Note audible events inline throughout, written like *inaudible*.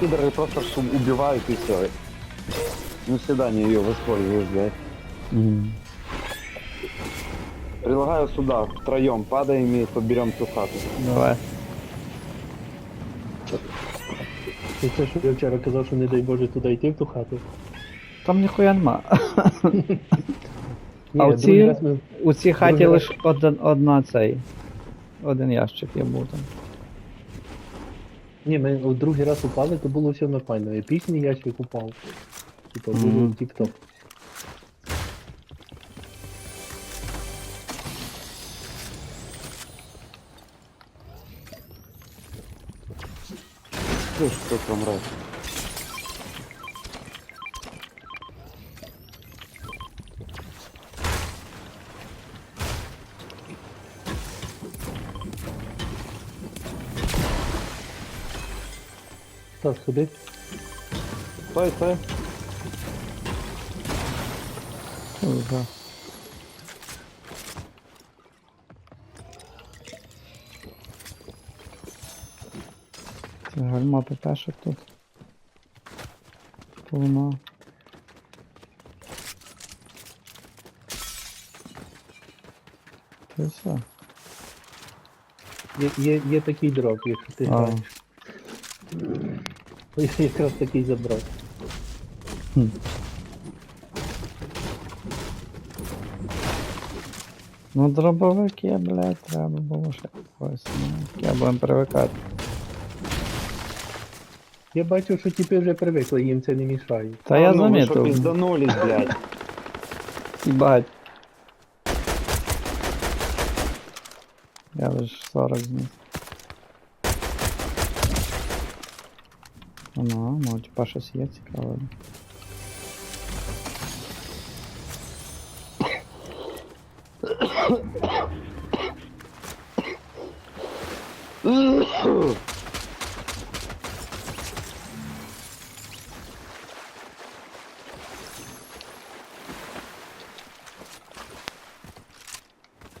пидоры просто шум убивают и все. Ну свидание ее воспользуюсь, блядь. Мгм. Предлагаю сюда, втроем падаем и подберем ту хату. Давай. І це, що я вчора казав, що не дай Боже туди йти в ту хату. Там ніхуя нема. *laughs* Ні, А другий оці- раз ми... У цій хаті Другий лише один, одна цей. Один ящик я був там. Ні, ми в другий раз упали, то було все нормально. Епічний ящик упав. Типа було Мгм. тік-топ. Слышь, кто там мразь? Стас, ходи. Стой, стой. Ага. Це гальма ППшок тут. Повно. Це все. Є, є, є такий дроп, якщо ти А. знаєш. Я якраз такий забрав. Хм. Ну, дробовики, блядь, треба було ще якось. Ну, я будем привикати. Я бачу, що тіпи вже привикли, їм це не мішає. Та я А ну, вы что, замітив. пизданулись, блядь. Їбать. Я лиш 40 зніс. Ну, ну, типа щось є цікаве.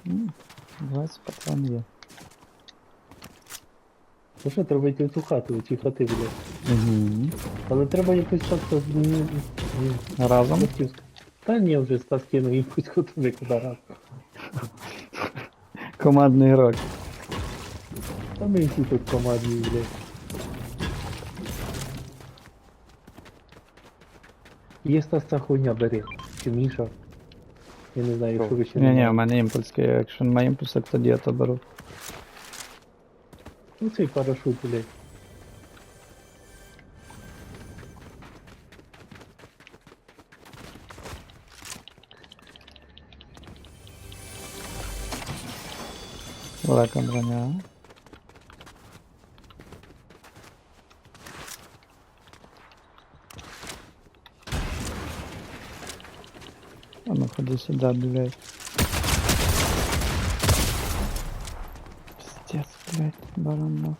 М, 20 патрон є. Ну що, треба йти в цю хату, у ці хати, блядь. Угу. Але треба якось змінити. Разом. Та ні, вже Стас кинув якусь ходу куди раз. Командний грок. Та ми всі тут командні, блядь. Є Стас ця хуйня бери. Чи Міша. Я не знаю, якщо ви ще Ні, ні, у мене імпульський. Якщо немає імпульсу, тоді я то беру. Ну цей парашут, блядь. Велика броня. А ну ходи сюда, блядь. Пиздец, блядь, баранов.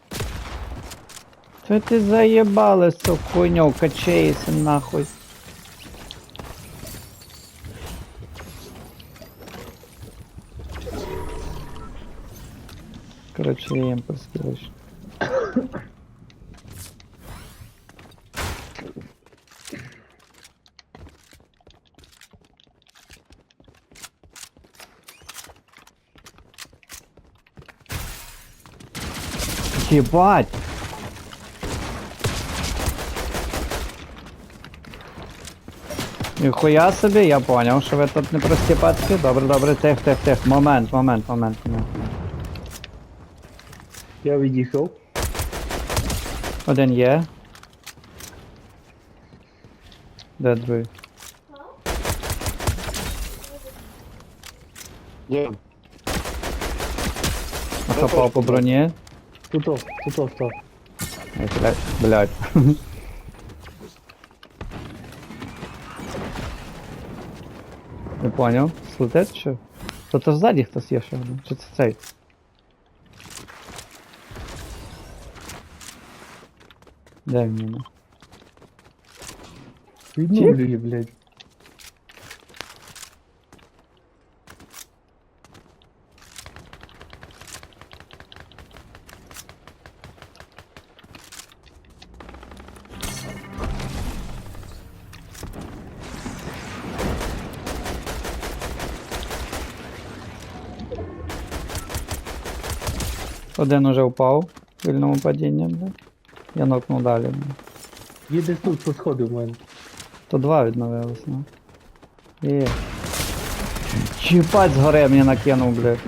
Что ты заебалась, эту хуйню, качайся нахуй. Короче, я импульс лишь. Ебать! Ніхуя собі, я поняв, що ви тут не прості пацки. Добре, добре, тих, тих, тих. Момент, момент, момент, момент. Я відійшов. Один є. Де другий? Я. Накопав по броні. Тут, о, тут, о, Стас. Ай, блядь, блядь. Не поняв. Слетить що? То то ззаді хтось є ще один. Чи це цей? Де він мене? Відновлює, блядь. Один уже впав в вільному падінні, блядь. Я нокнув далі, блядь. Є тут по сходу в мене. То два відновилось, ну. Є. Чіпать згори мені накинув, блядь.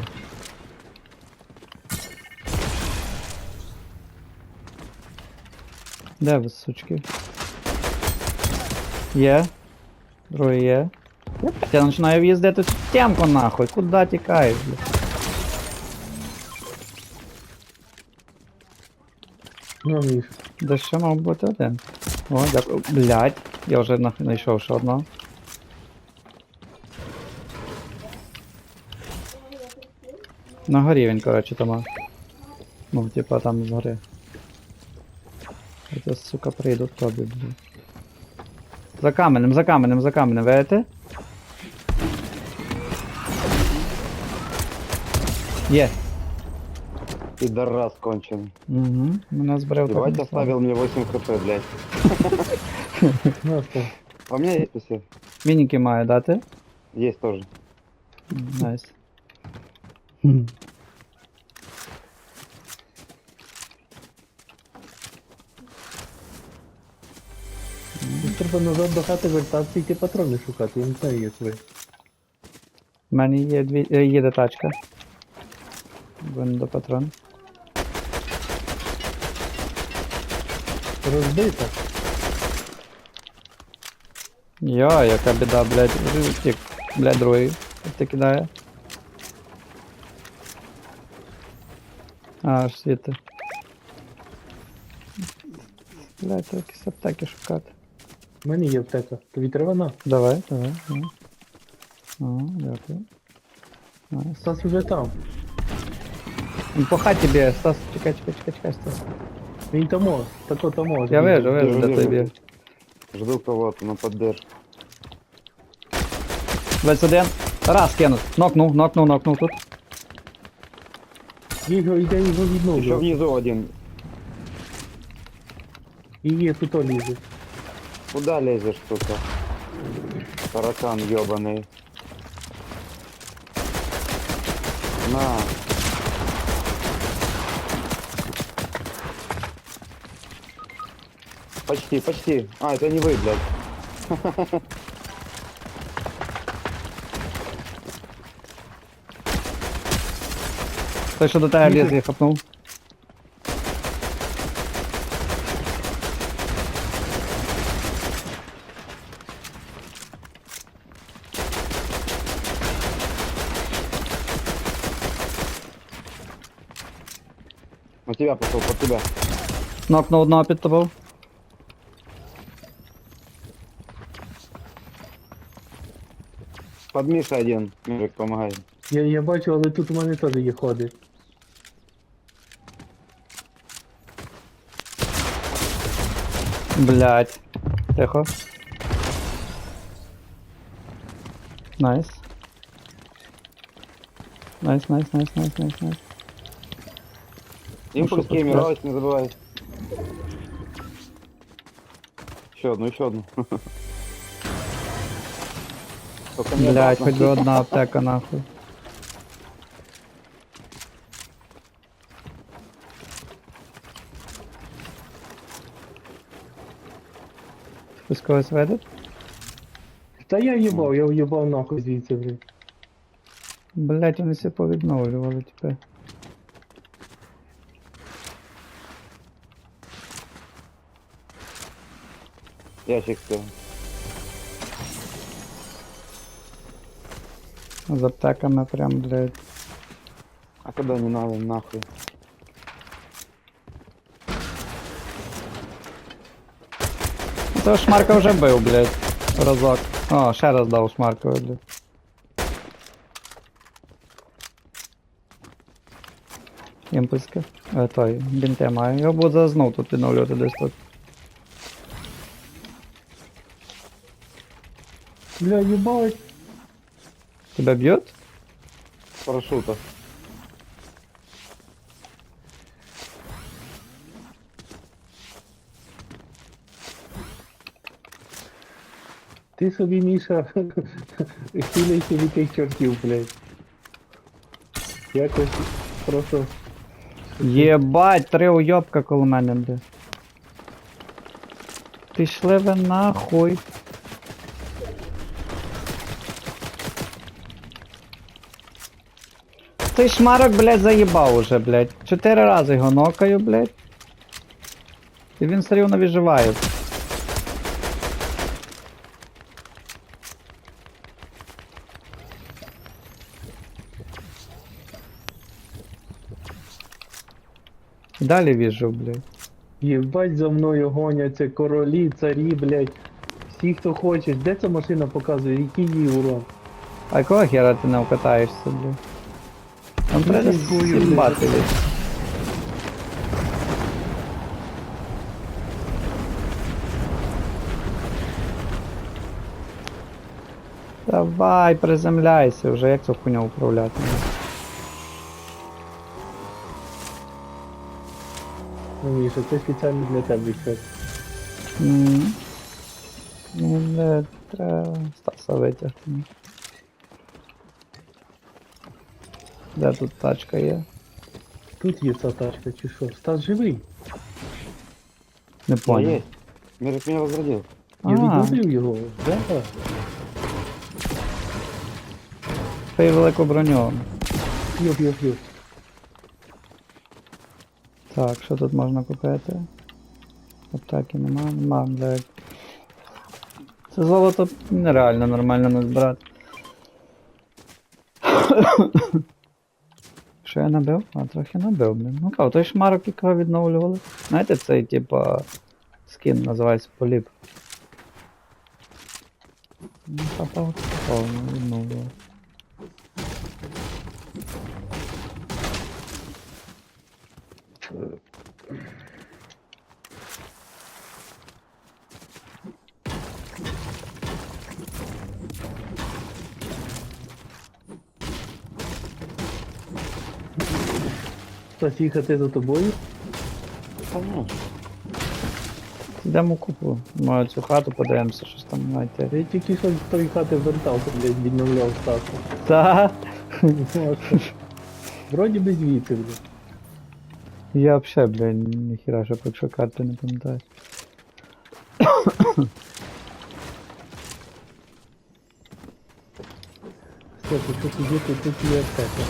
Де ви, сучки? Є. Другий є. Я починаю в'їздити в темку нахуй. Куда тікаєш, блядь? Ну. Де ще мав бути один. О, дякую. Блядь, я вже знайшов ще одного. На горі він, коротше, там. Ну, типа там згори. Это, сука, прийдуть тобі, блядь. За каменем, за каменем, за каменем, видите? Є. Пидорас конченый. Угу. Мене збрив так Ебать оставил мне 8 хп, блядь. Ну? А у меня есть PC? Мініки маю дати. Есть тоже. Найс. Треба назад до хати вертатися і ті патрони шукати, я не знаю, як ви. У мене є дві. е, їде тачка. Вон до патрон. Розбита. Йо, яка біда, блядь. Втік. Блядь, другий. Ти кидає. А, аж світи. Блядь, треба якісь аптеки шукати. У мене є аптека. Тобі треба на. Давай, давай, давай. О, дякую. Найс. Стас уже там. Він по хаті б'є, Стас, чекай, чекай, чекай, чекай, Стас. Він тамо, тако тамо. Я вижу, вижу, де той. Жду кого-то на поддержку. 21. Раз кинуть. Нокнув, нокнув, нокнув тут. Його йде його Еще відновлювати. внизу один. І є тут лізе. Куда лезешь, сука? Таракан ебаный. На. Почти, почти. А, это не вы, блядь. Той, що до тебе я хапнув. На тебя пошел, под тебя. Нокнув одного під тобою. Под Миша один. Мужик, помогай. Я, я бачу, але тут у мене теж є ходи. Блять. Тихо. Найс. Найс, найс, найс, найс, найс, найс. Геймер, подкрас- Ройс, не забывай. Еще одну, еще одну. *laughs* Только не Блять, хоч би одна аптека нахуй. Хтось когось веде? Та я їбав, я в'їбав нахуй звідси, блядь. Блять, вони все повідновлювали тепер. Ящик все. З аптеками прям, блять. А когда не надо, нахуй. Того шмарка вже бив, блять. Разок. О, ще раз дав шмаркові, блять. Імпульське. Е, той, бінте маю. Його буду знов тут відновлювати десь тут. Бля, їбать. Тебе б'ють? С парашюта. Ти собі, Міша, хиляйся від тих чортів, блядь. Якось просто Єбать, три уйобка коло мене, бля. Пішли ви нахуй. Цей шмарок, блядь, заїбав уже, блядь. Чотири рази його нокаю, блядь. І він все рівно виживає. Далі віжу, блядь. Єбать за мною гоняться королі, царі, блядь. Всі, хто хоче. Де ця машина показує, який її урон? А якого хера ти не вкатаєшся, блядь? Там треба ти бою, блядь. сібати, блядь. Давай, приземляйся вже, як цю хуйню управляти? Ну, Міша, це спеціально для тебе щось. М. Ну, не треба Стаса витягти. Де тут тачка є? Тут є ця тачка, чи що? Стас живий. Не понял. Мирик меня возродил. Я А. відновив його. Да? Ти велику броню. Йоп, йоп, йоп. Так, що тут можна купити? Аптеки нема, нема, блядь. Це золото нереально нормально назбирати. Що я набив? А, трохи набив, блін. Ну кав, той шмарок, якого відновлювали. Знаєте, цей типа скін називається поліп. Ну, попав, попав, ну. Стас їхати за тобою? Конечно. Йдемо купу. Може цю хату подивимося, щось там знайти. Я тільки що з тої хати вертався, блядь, відновляв Стаса. Та Ну, *laughs* що? Вроді би звідси, блядь. я вообще, блядь, ніхіра, що якщо карти не пам'ятаю. Стас, якщо сидіти, тут є аптека.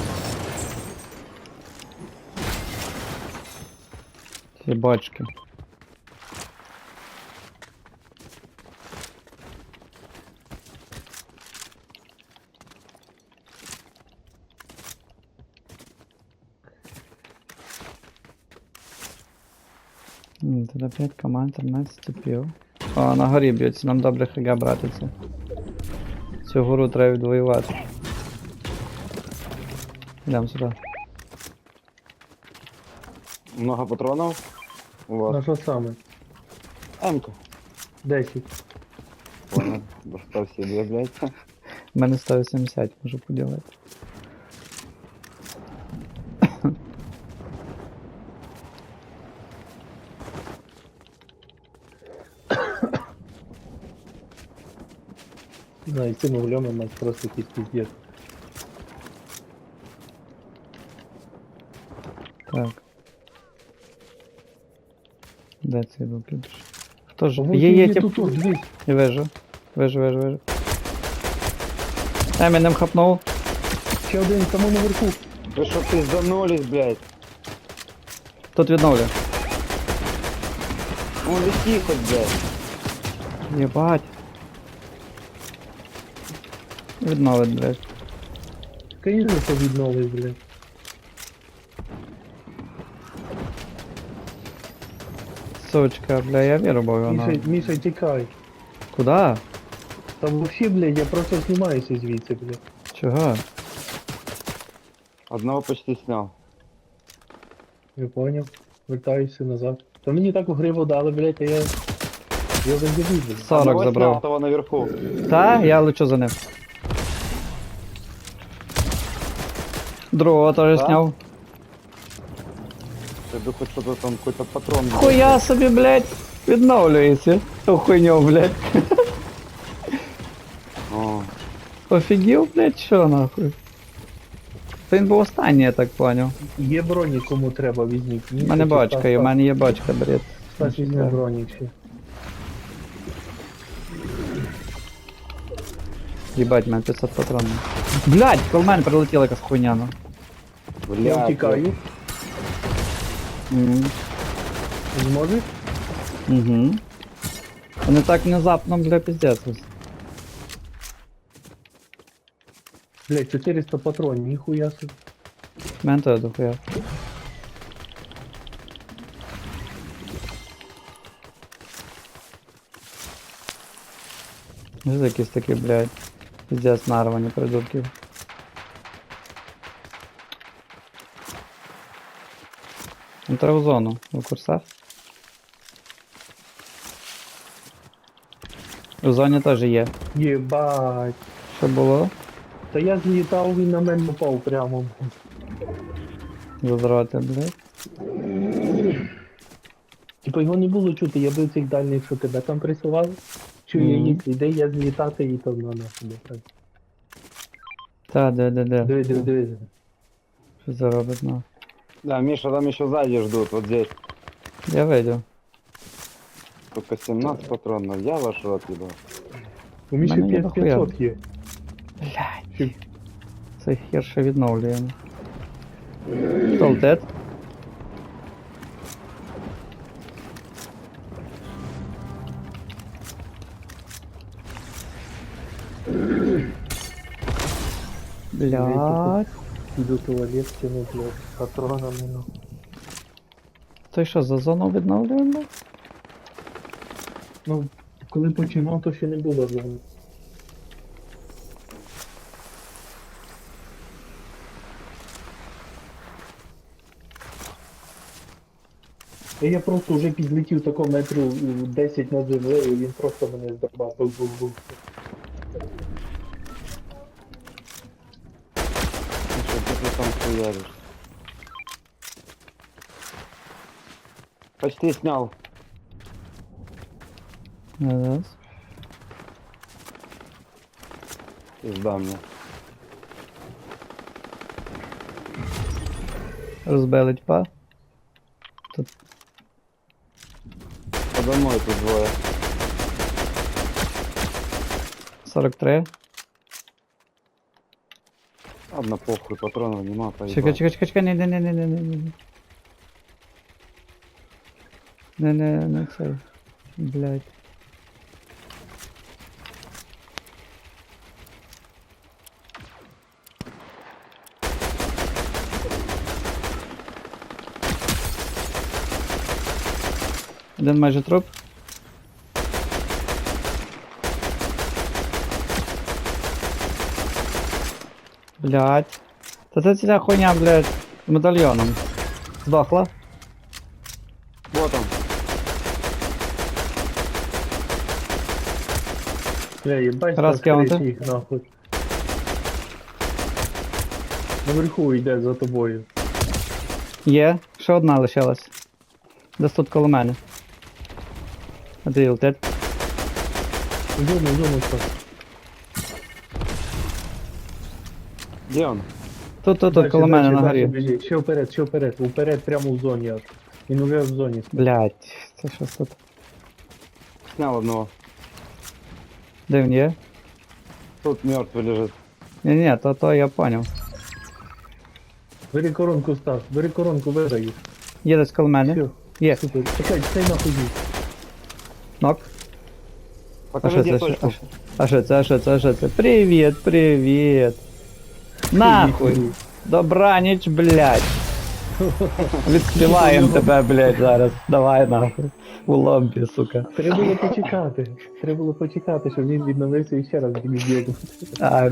Ці бочки. М, Тут опять команд 13 типів. О, на горі б'ються, нам добре хіга брати це. Цю гору треба відвоювати. Йдемо сюди. Много патронов. У На вас. що саме? Эмка. 10. Понял. Достав себе, блядь. У мене 180 можу поділити. Ну, і цим углем у нас просто якийсь піздець. Так. Де цей виключиш? Хто ж? Ого, Є, є, є тут, тут, дивись. Я вижу. Вижу, вижу, вижу. Емінем хапнув. Ще один там наверху. Вы что пизданулись, блядь? Тут відновлю. Он лети хоть, блядь. Єбать. Відновить, блядь. Що відновив, блядь. Сучка, бля, я вірував вона. Міша, Міша, тікай. Куда? Там вообще, блядь, я просто знімаюся звідси, блядь. Чого? Одного почти снял. Я поняв. Вертаюся назад. Та мені так у гриву дали, блядь, а я... Я зазябив, блядь. 40 Одного снял, забрав. того наверху. Та, я лечу за ним. Другого теж Так? зняв. Я хоть что-то там, какой-то патрон. Хуя собі, блядь, відновлюється. Ту хуйню, блядь. О, Офігів, блядь, що нахуй? То він був останній, я так поняв. Є броні, кому треба, візьміть. У мене бочка, і в мене є бочка, бред. Стас візьме бронік ще. Їбать, мене 500 патронів. Блять, коло мене прилетіла якась хуйня, ну. Я втікаю. Зможеш? Угу. Вони так внезапно, бля, пиздец. Блядь, 400 патронів, ніхуя собі. Теж дохуя. За якісь такі, блядь, пиздец нарвані придурків. Ну, треба в зону, у курсах. Зоні теж є. Єбать. Що було? Та я злітав, він на мене попав прямо. Задрати, блядь. Типа його не було чути, я бив цих дальніх, що тебе там присували. Чую, Мгм. їх іде, я злітати і то на нас іде. Та, де, де, де. Диви, диви, диви. Що це робить, ну. Да, Миша там еще сзади ждут, вот здесь. Я видів. Только 17 патронов. Я ваш рот, ебал. У Міші мене є 5500 є. Блядь. Чи- Цей хер ще відновлюємо. Толтет. Блядь. Іду туалет тяну, блядь, патронами, ну. Той що, за зону відновлюємо? Ну, коли починав, то ще не було зони. Та Я просто вже підлетів тако метрів 10 над землею, він просто мене здорбав. Був-був-був. Хуяришь? Почти снял. Зараз. Пизда мне. Розбили тьпа. Подо мной тут двое. 43. Ладно, похуй, патронов нема, поебал. Чекай, чекай, чекай, чекай, не, не, не, не, не, не, не. Не, не, не цей. Блядь. Один майже труп. Блядь. Та це ця хуйня, блядь, з медальйоном. Здохла? Вот он. Бля, їбать, Раз кинути. їх нахуй. Наверху йде за тобою. Є, ще одна лишилась. Десь тут коло мене. А ти летить. Зону, зону, що. Где он? Тут, тут, тут, Дальше, коло мене дальше, на дальше горі. біжи. Ще вперед, ще вперед, вперед прямо в зоні аж. Він уже в зоні. Блять, це що тут? Снял одного. Де він є? Тут мертвый лежит. Ні, ні, то, то я поняв. Бери коронку, Стас, бери коронку, видаю. Є десь коло мене. Все, Є, супер. Чекай, цей нахуй їдь. нок. А Покажи, що где це? точку. А що це, а що це, а що це? Привіт, привіт. Нахуй. Добраніч, блядь. Відспіваємо тебе, блядь, зараз. Давай нахуй. У лобі, сука. Треба було почекати. Треба було почекати, щоб він відновився і ще раз біг. А,